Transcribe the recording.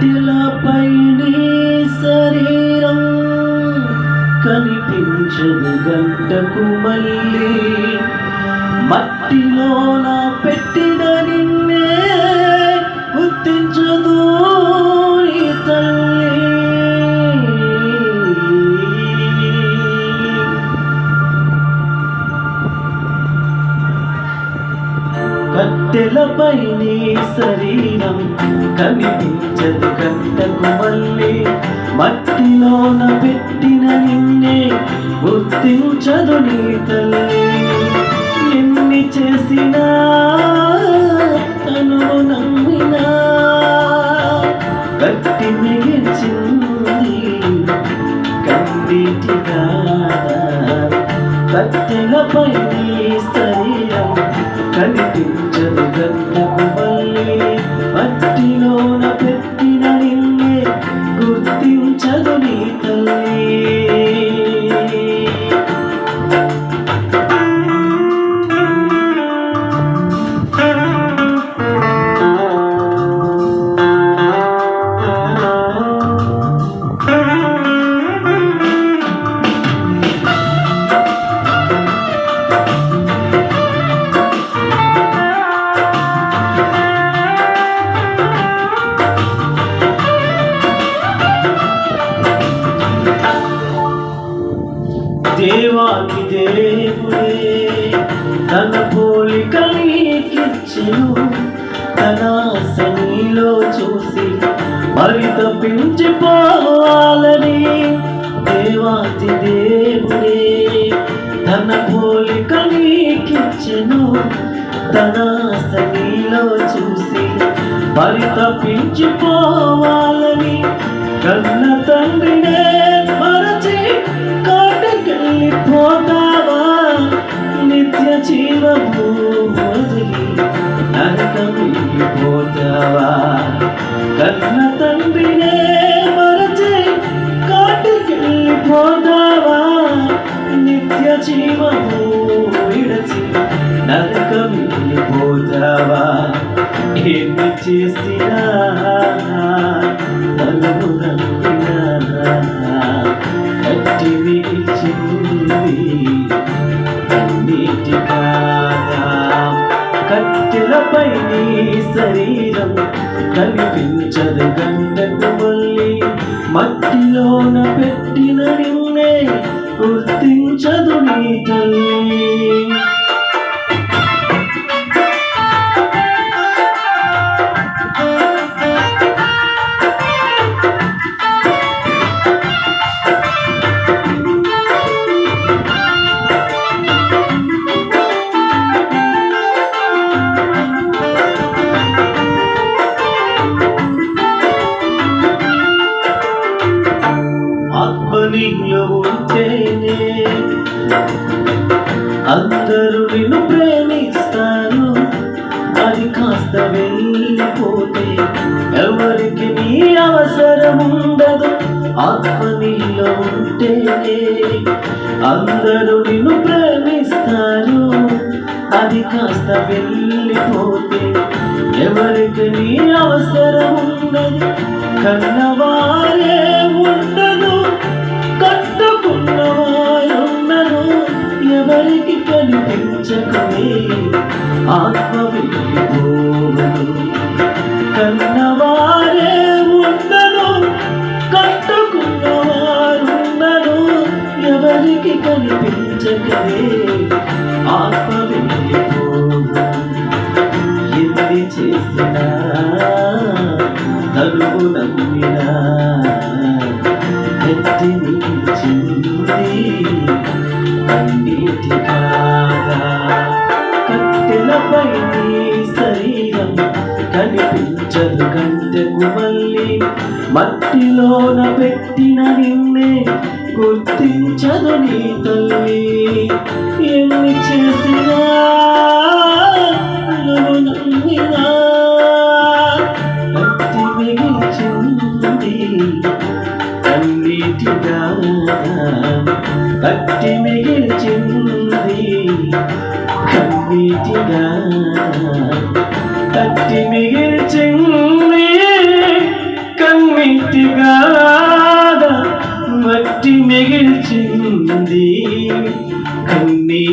కట్టెలపై శరీరం కనిపించదు గంటకు మళ్ళీ. మట్టిలోన పెట్టిన నిన్నే గుర్తించు తెలపై నీ శరీరం కనిపించదు గంటకు మళ్ళీ. మట్టిలోన పెట్టిన నిన్నే గుర్తించదు నీ తల్లి. ఎన్ని చేసినా తను నమ్మినా. గట్టి మిగిల్చింది కందిటిగా కట్టెలపై నీ శరీరం కనిపి గంటకు మళ్ళీ దేవాకి దేవుడే తన పోలిక నీకిచ్చెను తన సనిలో చూసి మరి తప్పించిపోవాలని దేవాతి దేవుడే తన పోలిక నీకిచ్చెను తన సనిలో చూసి మరి తప్పించిపోవాలని కన్న తండ్రినే జీవము వదిలి నరకమిపోతావా కన్న తండ్రినే మరచి కాటకెళ్ళిపోతావా నిత్య జీవము విడచి నరకమిపోతావా ఎన్ని చేసినా తలుపు నమ్మినా కట్టి మిగిల్చింది పై నీ శరీరం కనిపించదు గంటకు మళ్ళీ మట్టిలోన నీలో ఉంటేనే అందరూ నిన్ను ప్రేమిస్తారు. అది కాస్త వెళ్ళిపోతే ఎవరికి నీ అవసరం ఉండదు ఆత్మ నీలో ఉంటేనే అందరూ నిన్ను ప్రేమిస్తారు. అది కాస్త వెళ్ళిపోతే ఎవరికి నీ అవసరం ఉండదు కన్నవా ఆత్మ వెళ్ళిపోవదు కన్నవారే ఉండను కట్టుకున్నవారున్నను ఎవరికి కనిపించకమే ఆత్మ వెళ్ళిపోవదు ఎన్ని చేసినా తలుపు కనిపించదు గంటకు మళ్ళీ మట్టిలోన పెట్టిన నిన్నే గుర్తించదు నీ తల్లి. ఎన్ని చేసినా నువ్వు భక్తి మిగిల్చింది అన్నిటిగా భక్తి మిగిల్చింది కన్నీటిగా. തട്ടിമികെ ചെങ്ങയെ കണ്ണി തികാത മറ്റിമികിൽ ചിന്തി കണ്ണീ